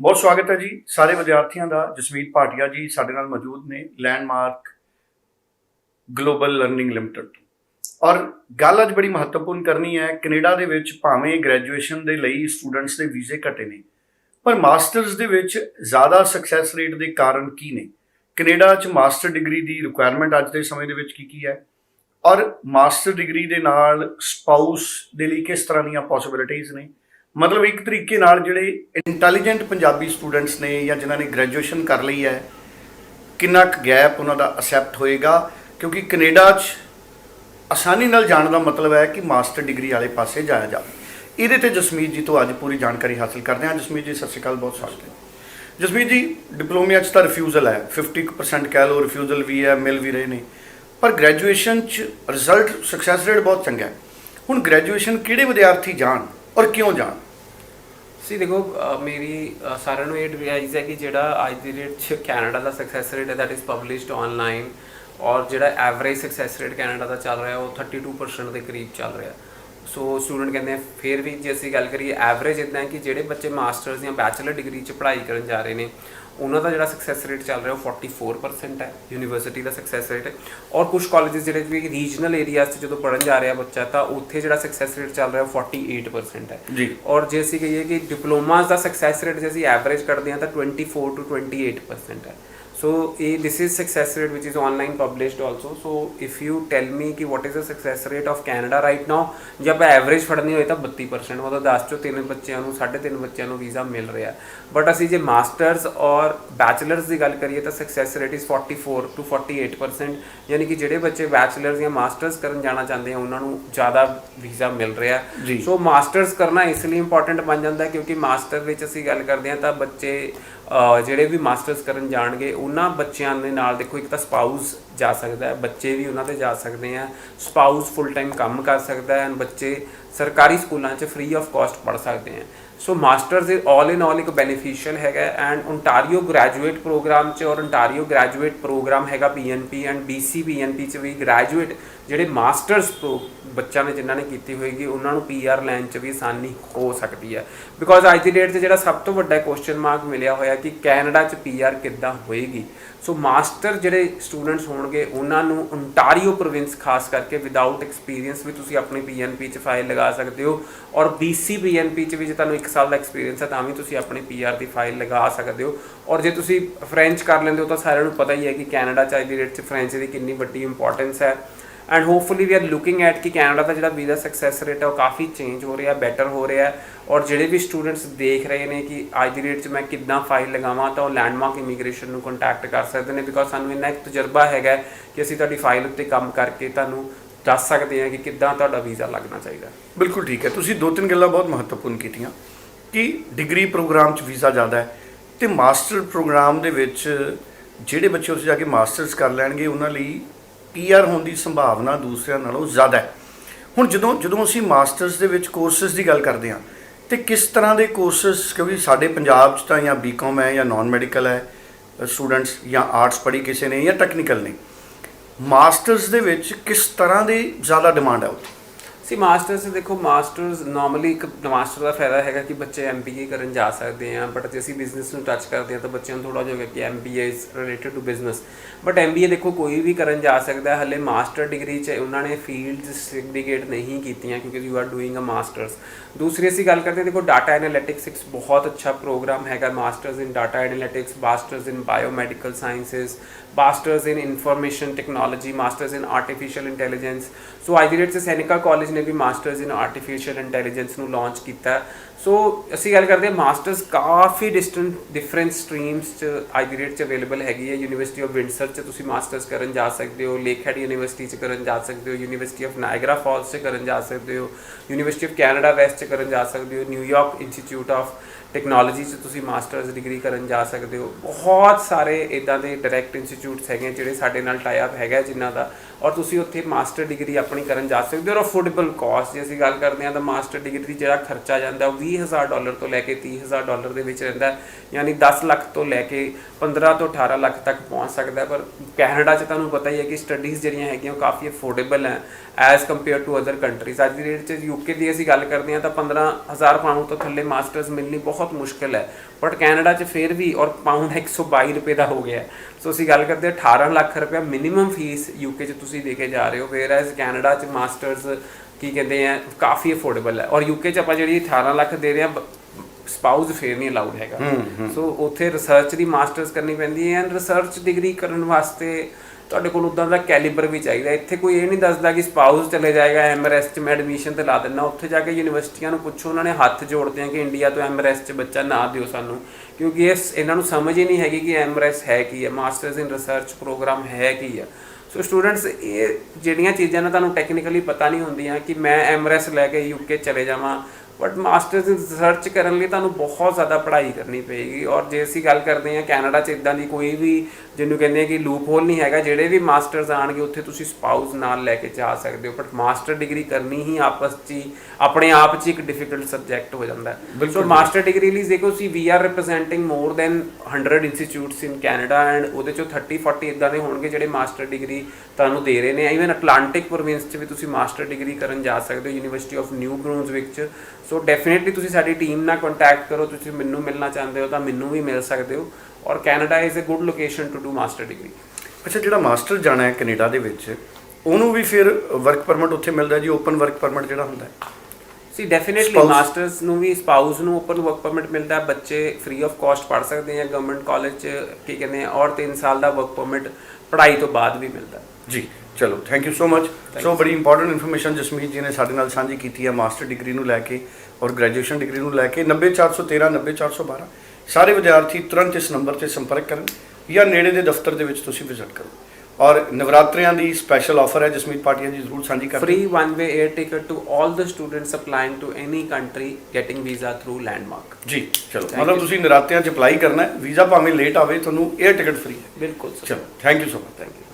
ਬਹੁਤ ਸਵਾਗਤ ਹੈ ਜੀ ਸਾਰੇ ਵਿਦਿਆਰਥੀਆਂ ਦਾ, ਜਸਮੀਤ ਭਾਟੀਆ ਜੀ ਸਾਡੇ ਨਾਲ ਮੌਜੂਦ ਨੇ ਲੈਂਡਮਾਰਕ ਗਲੋਬਲ ਲਰਨਿੰਗ ਲਿਮਟਿਡ ਔਰ ਗੱਲ ਅੱਜ ਬੜੀ ਮਹੱਤਵਪੂਰਨ ਕਰਨੀ ਹੈ, ਕੈਨੇਡਾ ਦੇ ਵਿੱਚ ਭਾਵੇਂ ਗ੍ਰੈਜੂਏਸ਼ਨ ਦੇ ਲਈ ਸਟੂਡੈਂਟਸ ਦੇ ਵੀਜ਼ੇ ਘਟੇ ਨੇ, ਪਰ ਮਾਸਟਰਸ ਦੇ ਵਿੱਚ ਜ਼ਿਆਦਾ ਸਕਸੈਸ ਰੇਟ ਦੇ ਕਾਰਨ ਕੀ ਨੇ? ਕੈਨੇਡਾ 'ਚ ਮਾਸਟਰ ਡਿਗਰੀ ਦੀ ਰਿਕੁਆਇਰਮੈਂਟ ਅੱਜ ਦੇ ਸਮੇਂ ਦੇ ਵਿੱਚ ਕੀ ਕੀ ਹੈ? ਔਰ ਮਾਸਟਰ ਡਿਗਰੀ ਦੇ ਨਾਲ ਸਪਾਊਸ ਦੇ ਲਈ ਕਿਸ ਤਰ੍ਹਾਂ ਦੀਆਂ ਪੋਸਿਬਿਲਿਟੀਆਂ ਨੇ? ਮਤਲਬ ਇੱਕ ਤਰੀਕੇ ਨਾਲ ਜਿਹੜੇ ਇੰਟੈਲੀਜੈਂਟ ਪੰਜਾਬੀ ਸਟੂਡੈਂਟਸ ਨੇ ਜਾਂ ਜਿਨ੍ਹਾਂ ਨੇ ਗ੍ਰੈਜੂਏਸ਼ਨ ਕਰ ਲਈ ਹੈ, ਕਿੰਨਾ ਕੁ ਗੈਪ ਉਹਨਾਂ ਦਾ ਅਸੈਪਟ ਹੋਏਗਾ? ਕਿਉਂਕਿ ਕੈਨੇਡਾ 'ਚ ਆਸਾਨੀ ਨਾਲ ਜਾਣ ਦਾ ਮਤਲਬ ਹੈ ਕਿ ਮਾਸਟਰ ਡਿਗਰੀ ਵਾਲੇ ਪਾਸੇ ਜਾਇਆ ਜਾਵੇ ਇਹਦੇ ਤੇ ਜਸਮੀਤ ਜੀ ਤੋਂ ਅੱਜ ਪੂਰੀ ਜਾਣਕਾਰੀ ਹਾਸਲ ਕਰਦੇ ਹਾਂ। ਜਸਮੀਤ ਜੀ, ਸਤਿ ਸ਼੍ਰੀ ਅਕਾਲ, ਬਹੁਤ ਸਵਾਗਤ ਹੈ। ਜਸਮੀਤ ਜੀ ਡਿਪਲੋਮਾ 'ਚ ਤਾਂ ਰਿਫਿਊਜ਼ਲ ਹੈ। 50% ਕਹਿ ਲਓ ਰਿਫਿਊਜ਼ਲ ਵੀ ਹੈ, ਮਿਲ ਵੀ ਰਹੇ ਨੇ। ਪਰ ਗ੍ਰੈਜੂਏਸ਼ਨ 'ਚ ਰਿਜ਼ਲਟ ਸਕਸੈਸ ਰੇਟ ਬਹੁਤ ਚੰਗਾ ਹੈ। ਹੁਣ ਗ੍ਰੈਜੂਏਸ਼ਨ ਕਿਹੜੇ ਵਿਦਿਆਰਥੀ ਜਾਣ? ਔਰ ਕਿਉਂ ਜਾਣ? ਸੀ ਦੇਖੋ ਮੇਰੀ ਸਾਰਿਆਂ ਨੂੰ ਇਹ ਐਡਵਾਈਸ ਹੈ ਕਿ ਜਿਹੜਾ ਅੱਜ ਦੀ ਡੇਟ 'ਚ ਕੈਨੇਡਾ ਦਾ ਸਕਸੈਸ ਰੇਟ ਹੈ ਦੈਟ ਇਜ਼ ਪਬਲਿਸ਼ਡ ਆਨਲਾਈਨ ਔਰ ਜਿਹੜਾ ਐਵਰੇਜ ਸਕਸੈਸ ਰੇਟ ਕੈਨੇਡਾ ਦਾ ਚੱਲ ਰਿਹਾ, ਉਹ 32% ਦੇ ਕਰੀਬ ਚੱਲ ਰਿਹਾ। ਸੋ ਸਟੂਡੈਂਟ ਕਹਿੰਦੇ ਆ, ਫਿਰ ਵੀ ਜੇ ਅਸੀਂ ਗੱਲ ਕਰੀਏ ਐਵਰੇਜ ਇਦਾਂ ਹੈ ਕਿ ਜਿਹੜੇ ਬੱਚੇ ਮਾਸਟਰਸ ਜਾਂ ਬੈਚਲਰ ਡਿਗਰੀ 'ਚ ਪੜ੍ਹਾਈ ਕਰਨ ਜਾ ਰਹੇ ਨੇ ਉਹਨਾਂ ਦਾ ਜਿਹੜਾ ਸਕਸੈਸ ਰੇਟ ਚੱਲ ਰਿਹਾ ਉਹ 44% ਹੈ ਯੂਨੀਵਰਸਿਟੀ ਦਾ ਸਕਸੈਸ ਰੇਟ ਹੈ ਔਰ ਕੁਝ ਕਾਲਜਸ ਜਿਹੜੇ ਵੀ ਰੀਜਨਲ ਏਰੀਆਜ਼ 'ਚ ਜਦੋਂ ਪੜਨ ਜਾ ਰਿਹਾ ਬੱਚਾ ਤਾਂ ਉੱਥੇ ਜਿਹੜਾ ਸਕਸੈਸ ਰੇਟ ਚੱਲ ਰਿਹਾ ਉਹ 48% ਹੈ। ਜੀ। ਔਰ ਜੇ ਅਸੀਂ ਕਹੀਏ ਕਿ ਡਿਪਲੋਮਾਸ ਦਾ ਸਕਸੈਸ ਰੇਟ ਜੇ ਅਸੀਂ ਐਵਰੇਜ ਕਰਦੇ ਹਾਂ ਤਾਂ 24 ਟੂ 28% ਹੈ। ਸੋ ਇਹ this is success rate which is online published also. So if you tell me ਕਿ what is the success rate of Canada right now ਜੇ ਆਪਾਂ ਐਵਰੇਜ ਫੜਨੀ ਹੋਏ ਤਾਂ 32% ਮਤਲਬ 10 ਚੋਂ 3 ਬੱਚਿਆਂ ਨੂੰ 3.5 ਬੱਚਿਆਂ ਨੂੰ ਵੀਜ਼ਾ ਮਿਲ ਰਿਹਾ ਬਟ ਅਸੀਂ ਜੇ ਮਾਸਟਰਸ ਔਰ ਬੈਚਲਰਸ ਦੀ ਗੱਲ ਕਰੀਏ ਤਾਂ ਸਕਸੈਸ ਰੇਟ ਇਜ਼ 44 ਟੂ 48% ਯਾਨੀ ਕਿ ਜਿਹੜੇ ਬੱਚੇ ਬੈਚਲਰਸ ਜਾਂ ਮਾਸਟਰਸ ਕਰਨ ਜਾਣਾ ਚਾਹੁੰਦੇ ਆ ਉਹਨਾਂ ਨੂੰ ਜ਼ਿਆਦਾ ਵੀਜ਼ਾ ਮਿਲ ਰਿਹਾ। ਸੋ ਮਾਸਟਰਸ ਕਰਨਾ ਇਸ ਲਈ ਇੰਪੋਰਟੈਂਟ ਬਣ ਜਾਂਦਾ ਕਿਉਂਕਿ ਮਾਸਟਰ ਵਿੱਚ ਅਸੀਂ ਗੱਲ ਕਰਦੇ ਹਾਂ ਤਾਂ ਬੱਚੇ ਜਿਹੜੇ ਵੀ ਮਾਸਟਰਸ ਕਰਨ ਜਾਣਗੇ, ਉਹਨਾਂ ਬੱਚਿਆਂ ਦੇ ਨਾਲ ਦੇਖੋ, ਇੱਕ ਤਾਂ ਸਪਾਊਸ ਜਾ ਸਕਦਾ ਹੈ, ਬੱਚੇ ਵੀ ਉਹਨਾਂ ਤੇ ਜਾ ਸਕਦੇ ਆ ਸਪਾਊਸ ਫੁੱਲ ਟਾਈਮ ਕੰਮ ਕਰ ਸਕਦਾ ਹੈ ਐਂਡ ਬੱਚੇ ਸਰਕਾਰੀ ਸਕੂਲਾਂ 'ਚ ਫ੍ਰੀ ਆਫ ਕਾਸਟ ਪੜ੍ਹ ਸਕਦੇ ਆ। ਸੋ ਮਾਸਟਰਸ ਇਜ਼ ਆਲ ਇਨ ਆਲ ਇੱਕ ਬੈਨੀਫੀਸ਼ੀਅਲ ਹੈਗਾ ਐਂਡ ਓਨਟਾਰੀਓ ਗ੍ਰੈਜੂਏਟ ਪ੍ਰੋਗਰਾਮ 'ਚ ਔਰ ਓਨਟਾਰੀਓ ਗ੍ਰੈਜੂਏਟ ਪ੍ਰੋਗਰਾਮ ਹੈਗਾ ਪੀਐਨਪੀ ਐਂਡ BC ਪੀਐਨਪੀ 'ਚ ਵੀ ਗ੍ਰੈਜੂਏਟ ਜਿਹੜੇ ਮਾਸਟਰਸ ਬੱਚਿਆਂ ਨੇ ਜਿਨ੍ਹਾਂ ਨੇ ਕੀਤੀ ਹੋਏਗੀ, ਉਹਨਾਂ ਨੂੰ ਪੀਆਰ ਲੈਣ 'ਚ ਵੀ ਆਸਾਨੀ ਹੋ ਸਕਦੀ ਹੈ। ਬਿਕੋਜ਼ ਅੱਜ ਦੀ ਡੇਟ 'ਚ ਜਿਹੜਾ ਸਭ ਤੋਂ ਵੱਡਾ ਕੁਐਸਚਨ ਮਾਰਕ ਮਿਲਿਆ ਹੋਇਆ ਕਿ ਕੈਨੇਡਾ 'ਚ ਪੀਆਰ ਕਿੱਦਾਂ ਹੋਏਗੀ। ਸੋ ਮਾਸਟਰ ਜਿਹੜੇ ਸਟੂਡੈਂਟਸ ਹੋਣਗੇ, ਉਹਨਾਂ ਨੂੰ ਓਨਟਾਰੀਓ ਪ੍ਰੋਵਿੰਸ ਖਾਸ ਕਰਕੇ ਵਿਦਆਊਟ ਐਕਸਪੀਰੀਅੰਸ ਵੀ ਤੁਸੀਂ ਆਪਣੀ ਪੀਐਨਪੀ 'ਚ ਫਾਈਲ ਲਗਾ ਸਕਦੇ ਹੋ। ਔਰ BC ਪੀਐਨਪੀ 'ਚ ਵੀ ਜੇ ਤੁਹਾਨੂੰ 1 ਸਾਲ ਦਾ ਐਕਸਪੀਰੀਅੰਸ ਹੈ, ਤਾਂ ਵੀ ਤੁਸੀਂ ਆਪਣੀ ਪੀਆਰ ਦੀ ਫਾਈਲ ਲਗਾ ਸਕਦੇ ਹੋ। ਔਰ ਜੇ ਤੁਸੀਂ ਫ੍ਰੈਂਚ ਕਰ ਲੈਂਦੇ ਹੋ, ਤਾਂ ਸਾਰਿਆਂ ਨੂੰ ਪਤਾ ਹੀ ਹੈ ਕਿ ਕੈਨੇਡਾ 'ਚ ਅੱਜ ਦੀ ਡੇਟ 'ਚ ਫ੍ਰੈਂਚ ਦੀ ਕਿੰਨੀ ਵੱਡੀ ਇੰਪੋਰਟੈਂਸ ਹੈ। And hopefully we are looking at ਕਿ ਕੈਨੇਡਾ ਦਾ ਜਿਹੜਾ ਵੀਜ਼ਾ ਸਕਸੈਸ ਰੇਟ ਹੈ, ਉਹ ਕਾਫੀ ਚੇਂਜ ਹੋ ਰਿਹਾ ਬੈਟਰ ਹੋ ਰਿਹਾ ਔਰ ਜਿਹੜੇ ਵੀ ਸਟੂਡੈਂਟਸ ਦੇਖ ਰਹੇ ਨੇ ਕਿ ਅੱਜ ਦੀ ਡੇਟ 'ਚ ਮੈਂ ਕਿੱਦਾਂ ਫਾਈਲ ਲਗਾਵਾਂ, ਤਾਂ ਉਹ ਲੈਂਡਮਾਰਕ ਇਮੀਗ੍ਰੇਸ਼ਨ ਨੂੰ ਕੰਟੈਕਟ ਕਰ ਸਕਦੇ ਨੇ। ਬਿਕੋਜ਼ ਸਾਨੂੰ ਇੰਨਾ ਇੱਕ ਤਜਰਬਾ ਹੈਗਾ ਕਿ ਅਸੀਂ ਤੁਹਾਡੀ ਫਾਈਲ ਉੱਤੇ ਕੰਮ ਕਰਕੇ ਤੁਹਾਨੂੰ ਦੱਸ ਸਕਦੇ ਹਾਂ ਕਿ ਕਿੱਦਾਂ ਤੁਹਾਡਾ ਵੀਜ਼ਾ ਲੱਗਣਾ ਚਾਹੀਦਾ। ਬਿਲਕੁਲ ਠੀਕ ਹੈ। ਤੁਸੀਂ ਦੋ ਤਿੰਨ ਗੱਲਾਂ ਬਹੁਤ ਮਹੱਤਵਪੂਰਨ ਕੀਤੀਆਂ ਕਿ ਡਿਗਰੀ ਪ੍ਰੋਗਰਾਮ 'ਚ ਵੀਜ਼ਾ ਜ਼ਿਆਦਾ ਹੈ ਤੇ ਮਾਸਟਰ ਪ੍ਰੋਗਰਾਮ ਦੇ ਵਿੱਚ ਜਿਹੜੇ ਬੱਚੇ ਉੱਥੇ ਜਾ ਕੇ ਮਾਸਟਰਸ ਕਰ ਲੈਣਗੇ, ਉਹਨਾਂ ਲਈ ਪੀਆਰ ਹੋਣ ਦੀ ਸੰਭਾਵਨਾ ਦੂਸਰਿਆਂ ਨਾਲੋਂ ਜ਼ਿਆਦਾ ਹੈ। ਹੁਣ ਜਦੋਂ ਜਦੋਂ ਅਸੀਂ ਮਾਸਟਰਸ ਦੇ ਵਿੱਚ ਕੋਰਸਸ ਦੀ ਗੱਲ ਕਰਦੇ ਹਾਂ, ਤੇ ਕਿਸ ਤਰ੍ਹਾਂ ਦੇ ਕੋਰਸਸ, ਕਿਉਂਕਿ ਸਾਡੇ ਪੰਜਾਬ 'ਚ ਤਾਂ ਜਾਂ ਬੀਕਾਮ ਹੈ ਜਾਂ ਨਾਨ ਮੈਡੀਕਲ ਹੈ ਸਟੂਡੈਂਟਸ ਜਾਂ ਆਰਟਸ ਪੜ੍ਹੀ ਕਿਸੇ ਨੇ ਜਾਂ ਟੈਕਨੀਕਲ ਨੇ ਮਾਸਟਰਸ ਦੇ ਵਿੱਚ ਕਿਸ ਤਰ੍ਹਾਂ ਦੀ ਜ਼ਿਆਦਾ ਡਿਮਾਂਡ ਹੈ ਉੱਥੇ? ਸੀ ਮਾਸਟਰਸ ਦੇਖੋ ਮਾਸਟਰਸ ਨਾਰਮਲੀ ਇੱਕ ਮਾਸਟਰ ਦਾ ਫਾਇਦਾ ਹੈਗਾ ਕਿ ਬੱਚੇ ਐਮਬੀਏ ਕਰਨ ਜਾ ਸਕਦੇ ਆ ਬਟ ਜੇ ਅਸੀਂ ਬਿਜ਼ਨਸ ਨੂੰ ਟੱਚ ਕਰਦੇ ਆ ਤਾਂ ਬੱਚਿਆਂ ਨੂੰ ਥੋੜਾ ਜਿਹਾ ਹੋਗਾ ਕਿ MBA is related to business but MBA ਦੇਖੋ, ਕੋਈ ਵੀ ਕਰਨ ਜਾ ਸਕਦਾ ਹੈ ਹਲੇ ਮਾਸਟਰ ਡਿਗਰੀ ਚ ਉਹਨਾਂ ਨੇ ਫੀਲਡ ਸਿੰਡੀਕੇਟ ਨਹੀਂ ਕੀਤੀਆਂ ਕਿਉਂਕਿ you are doing uh masters ਦੂਸਰੀ ਅਸੀਂ ਗੱਲ ਕਰਦੇ ਹਾਂ ਦੇਖੋ ਡਾਟਾ ਐਨਾਲਿਟਿਕਸ ਇੱਕ ਬਹੁਤ ਅੱਛਾ ਪ੍ਰੋਗਰਾਮ ਹੈਗਾ masters in data analytics masters in biomedical sciences masters in information technology masters in artificial intelligence so ਅੱਜ ਦੀ ਡੇਟ 'ਚ ਸੈਨਿਕਾ ਕਾਲਜ ਨੇ ਵੀ ਮਾਸਟਰਸ ਇਨ ਆਰਟੀਫੀਸ਼ੀਅਲ ਇੰਟੈਲੀਜੈਂਸ ਨੂੰ ਲਾਂਚ ਕੀਤਾ ਸੋ ਅਸੀਂ ਗੱਲ ਕਰਦੇ ਹਾਂ ਮਾਸਟਰਸ ਕਾਫੀ ਡਿਸਟੈਂਟ ਡਿਫਰੈਂਟ ਸਟਰੀਮਸ 'ਚ, ਅੱਜ ਦੀ ਡੇਟ 'ਚ ਅਵੇਲੇਬਲ ਹੈਗੀ ਹੈ। ਯੂਨੀਵਰਸਿਟੀ ਆਫ ਵਿੰਡਸਰ 'ਚ ਤੁਸੀਂ ਮਾਸਟਰਸ ਕਰਨ ਜਾ ਸਕਦੇ ਹੋ ਲੇਕ ਯੂਨੀਵਰਸਿਟੀ 'ਚ ਕਰਨ ਜਾ ਸਕਦੇ ਹੋ ਯੂਨੀਵਰਸਿਟੀ ਆਫ ਨਾਇਗਰਾ ਫਾਲਸ 'ਚ ਕਰਨ ਜਾ ਸਕਦੇ ਹੋ ਯੂਨੀਵਰਸਿਟੀ ਆਫ ਕੈਨੇਡਾ ਵੈਸਟ 'ਚ ਕਰਨ ਜਾ ਸਕਦੇ ਹੋ ਨਿਊਯਾਰਕ ਇੰਸਟੀਚਿਊਟ ਆਫ ਟੈਕਨੋਲੋਜੀ 'ਚ ਤੁਸੀਂ ਮਾਸਟਰਸ ਡਿਗਰੀ ਕਰਨ ਜਾ ਸਕਦੇ ਹੋ। ਬਹੁਤ ਸਾਰੇ ਇਦਾਂ ਦੇ ਡਾਇਰੈਕਟ ਇੰਸਟੀਚਿਊਟਸ ਹੈਗੇ ਜਿਹੜੇ ਸਾਡੇ ਨਾਲ ਟਾਈ ਅਪ ਹੈਗਾ ਜਿਨ੍ਹਾਂ ਦਾ। ਔਰ ਤੁਸੀਂ ਉੱਥੇ ਮਾਸਟਰ ਡਿਗਰੀ ਆਪਣੀ ਕਰਨ ਜਾ ਸਕਦੇ ਹੋ ਔਰ ਅਫੋਰਡੇਬਲ ਕਾਸਟ ਜੇ ਅਸੀਂ ਗੱਲ ਕਰਦੇ ਹਾਂ ਤਾਂ ਮਾਸਟਰ ਡਿਗਰੀ ਦੀ ਜਿਹੜਾ ਖਰਚਾ ਜਾਂਦਾ ਉਹ 20000 ਡਾਲਰ ਤੋਂ ਲੈ ਕੇ 30000 ਡਾਲਰ ਦੇ ਵਿੱਚ ਰਹਿੰਦਾ ਯਾਨੀ 10 ਲੱਖ ਤੋਂ ਲੈ ਕੇ 15 ਤੋਂ 18 ਲੱਖ ਤੱਕ ਪਹੁੰਚ ਸਕਦਾ ਪਰ ਕੈਨੇਡਾ 'ਚ ਤੁਹਾਨੂੰ ਪਤਾ ਹੀ ਹੈ ਕਿ ਸਟੱਡੀਜ਼ ਜਿਹੜੀਆਂ ਹੈਗੀਆਂ ਉਹ ਕਾਫੀ ਅਫੋਰਡੇਬਲ ਹੈ as compare to other countries ਅੱਜ ਦੀ ਡੇਟ 'ਚ ਯੂਕੇ ਦੀ ਅਸੀਂ ਗੱਲ ਕਰਦੇ ਹਾਂ ਤਾਂ 15000 ਪਾਉਂਡ ਤੋਂ ਥੱਲੇ ਮਾਸਟਰਸ ਮਿਲਣੀ ਬਹੁਤ ਬਹੁਤ ਮੁਸ਼ਕਲ ਹੈ। ਬਟ ਕੈਨੇਡਾ 'ਚ ਫਿਰ ਵੀ ਔਰ ਪਾਉਂਡ 122 ਰੁਪਏ ਦਾ ਹੋ ਗਿਆ। ਸੋ ਅਸੀਂ ਗੱਲ ਕਰਦੇ ਹਾਂ 18 ਲੱਖ ਰੁਪਏ ਮਿਨੀਮਮ ਫੀਸ ਯੂਕੇ 'ਚ ਤੁਸੀਂ ਦੇ ਕੇ ਜਾ ਰਹੇ ਹੋ। ਵੇਅਰ ਐਜ਼ ਕੈਨੇਡਾ 'ਚ ਮਾਸਟਰਸ ਕੀ ਕਹਿੰਦੇ ਆ ਕਾਫੀ ਅਫੋਰਡੇਬਲ ਹੈ। ਔਰ ਯੂਕੇ 'ਚ ਆਪਾਂ ਜਿਹੜੀ 18 ਲੱਖ ਦੇ ਰਹੇ ਹਾਂ ਸਪਾਊਸ ਫੇਰ ਨਹੀਂ ਅਲਾਉਡ ਹੈਗਾ। ਸੋ ਉੱਥੇ ਰਿਸਰਚ ਦੀ ਮਾਸਟਰਸ ਕਰਨੀ ਪੈਂਦੀ ਹੈ ਐਂਡ ਰਿਸਰਚ ਡਿਗਰੀ ਕਰਨ ਵਾਸਤੇ ਤੁਹਾਡੇ ਕੋਲ ਉਦਾਂ ਦਾ ਕੈਲੀਬਰ ਵੀ ਚਾਹੀਦਾ। ਇੱਥੇ ਕੋਈ ਇਹ ਨਹੀਂ ਦੱਸਦਾ ਕਿ ਸਪਾਊਸ ਚਲੇ ਜਾਏਗਾ ਐਮਆਰਐਸ ਚ ਮੈਂ ਐਡਮਿਸ਼ਨ ਤੇ ਲਾ ਦਿੰਦਾ। ਉੱਥੇ ਜਾ ਕੇ ਯੂਨੀਵਰਸਿਟੀਆਂ ਨੂੰ ਪੁੱਛੋ, ਉਹਨਾਂ ਨੇ ਹੱਥ ਜੋੜਦੇ ਆ ਕਿ ਇੰਡੀਆ ਤੋਂ ਐਮਆਰਐਸ ਚ ਬੱਚਾ ਨਾ ਦਿਓ ਸਾਨੂੰ। ਕਿਉਂਕਿ ਇਸ, ਇਹਨਾਂ ਨੂੰ ਸਮਝ ਹੀ ਨਹੀਂ ਹੈਗੀ ਕਿ ਐਮਆਰਐਸ ਹੈ ਕੀ ਹੈ ਮਾਸਟਰਸ ਇਨ ਰਿਸਰਚ ਪ੍ਰੋਗਰਾਮ ਹੈ ਕੀ ਹੈ ਸੋ ਸਟੂਡੈਂਟਸ ਇਹ ਜਿਹੜੀਆਂ ਚੀਜ਼ਾਂ ਨਾ ਤੁਹਾਨੂੰ ਟੈਕਨੀਕਲੀ ਪਤਾ ਨਹੀਂ ਹੁੰਦੀਆਂ ਕਿ ਮੈਂ ਐਮਆਰਐਸ ਲੈ ਕੇ ਯੂਕੇ ਚਲੇ ਜਾਵਾਂ। ਬਟ ਮਾਸਟਰਸ ਇਨ ਰਿਸਰਚ ਕਰਨ ਲਈ ਤੁਹਾਨੂੰ ਬਹੁਤ ਜ਼ਿਆਦਾ ਪੜ੍ਹਾਈ ਕਰਨੀ ਪਏਗੀ। ਔਰ ਜੇ ਅਸੀਂ ਗੱਲ ਕਰਦੇ ਹਾਂ ਕੈਨੇਡਾ 'ਚ, ਇਦਾਂ ਦੀ ਕੋਈ ਵੀ ਜਿਹਨੂੰ ਕਹਿੰਦੇ ਆ ਕਿ ਲੂਪ ਹੋਲ ਨਹੀਂ ਹੈਗਾ ਜਿਹੜੇ ਵੀ ਮਾਸਟਰਸ ਆਣਗੇ ਉੱਥੇ ਤੁਸੀਂ ਸਪਾਊਸ ਨਾਲ ਲੈ ਕੇ ਜਾ ਸਕਦੇ ਹੋ ਬਟ ਮਾਸਟਰ ਡਿਗਰੀ ਕਰਨੀ ਹੀ ਆਪਸ 'ਚ ਆਪਣੇ ਆਪ 'ਚ ਇੱਕ ਡਿਫਿਕਲਟ ਸਬਜੈਕਟ ਹੋ ਜਾਂਦਾ ਹੈ। ਸੋ ਮਾਸਟਰ ਡਿਗਰੀ ਲਈ ਦੇਖੋ see we are representing more than 100 institutes in Canada and ਉਹਦੇ ਚੋਂ 30 40 ਇਦਾਂ ਦੇ ਹੋਣਗੇ ਜਿਹੜੇ ਮਾਸਟਰ ਡਿਗਰੀ ਤੁਹਾਨੂੰ ਦੇ ਰਹੇ ਨੇ। ਇਵਨ ਅਟਲਾਂਟਿਕ ਪ੍ਰੋਵਿੰਸ 'ਚ ਵੀ ਤੁਸੀਂ ਮਾਸਟਰ ਡਿਗਰੀ ਕਰਨ ਜਾ ਸਕਦੇ ਹੋ ਯੂਨੀਵਰਸਿਟੀ ਆਫ ਨਿਊ ਬਰੂਨਜ਼ਵਿਕ 'ਚ। ਸੋ ਡੈਫੀਨਿਟਲੀ ਤੁਸੀਂ ਸਾਡੀ ਟੀਮ ਨਾਲ ਕੰਟੈਕਟ ਕਰੋ ਤੁਸੀਂ ਮੈਨੂੰ ਮਿਲਣਾ ਚਾਹੁੰਦੇ ਹੋ ਤਾਂ ਮੈਨੂੰ ਵੀ ਮਿਲ ਸਕਦੇ ਹੋ। ਔਰ Canada is a good location to do master degree ਅੱਛਾ ਜਿਹੜਾ ਮਾਸਟਰ ਜਾਣਾ ਹੈ ਕੈਨੇਡਾ ਦੇ ਵਿੱਚ ਉਹਨੂੰ ਵੀ ਫਿਰ ਵਰਕ ਪਰਮਿਟ ਉੱਥੇ ਮਿਲਦਾ ਜੀ ਓਪਨ ਵਰਕ ਪਰਮਿਟ ਜਿਹੜਾ ਹੁੰਦਾ ਹੈ? ਸੀ ਡੈਫੀਨਿਟਲੀ ਮਾਸਟਰਸ ਨੂੰ ਵੀ ਸਪਾਊਸ ਨੂੰ ਓਪਨ ਵਰਕ ਪਰਮਿਟ ਮਿਲਦਾ ਬੱਚੇ ਫ੍ਰੀ ਆਫ ਕਾਸਟ ਪੜ ਸਕਦੇ ਆ ਗਵਰਨਮੈਂਟ ਕਾਲਜ ਚ ਕੀ ਕਹਿੰਦੇ ਆ ਔਰ 3 ਸਾਲ ਦਾ ਵਰਕ ਪਰਮਿਟ ਪੜ੍ਹਾਈ ਤੋਂ ਬਾਅਦ ਵੀ ਮਿਲਦਾ ਜੀ ਚਲੋ thank you so much so ਬੜੀ ਇੰਪੋਰਟੈਂਟ ਇਨਫੋਰਮੇਸ਼ਨ ਜਸਮੀਤ ਜੀ ਨੇ ਸਾਡੇ ਨਾਲ ਸਾਂਝੀ ਕੀਤੀ ਹੈ ਮਾਸਟਰ ਡਿਗਰੀ ਨੂੰ ਲੈ ਕੇ ਔਰ ਗ੍ਰੈਜੂਏਸ਼ਨ ਡਿਗਰੀ ਨੂੰ ਲੈ ਕੇ 90413 90412 ਸਾਰੇ ਵਿਦਿਆਰਥੀ ਤੁਰੰਤ ਇਸ ਨੰਬਰ ਤੇ ਸੰਪਰਕ ਕਰਨ ਜਾਂ ਨੇੜੇ ਦੇ ਦਫ਼ਤਰ ਦੇ ਵਿੱਚ ਤੁਸੀਂ ਵਿਜ਼ਿਟ ਕਰੋ। ਔਰ ਨਵਰਾਤਰਿਆਂ ਦੀ ਸਪੈਸ਼ਲ ਆਫਰ ਹੈ ਜਸਮੀਤ ਪਾਟੀਆ ਜੀ ਜ਼ਰੂਰ ਸਾਂਝੀ ਕਰਦੇ free one way air ticket to all the students applying to any country getting visa through landmark. ਜੀ ਚਲੋ। ਮਤਲਬ ਤੁਸੀਂ ਨਰਾਤਿਆਂ 'ਚ ਅਪਲਾਈ ਕਰਨਾ ਹੈ। ਵੀਜ਼ਾ ਭਾਵੇਂ ਲੇਟ ਆਵੇ ਤੁਹਾਨੂੰ 에ਅਰ ਟਿਕਟ ਫ੍ਰੀ ਹੈ। ਬਿਲਕੁਲ ਚਲੋ thank you so much thank you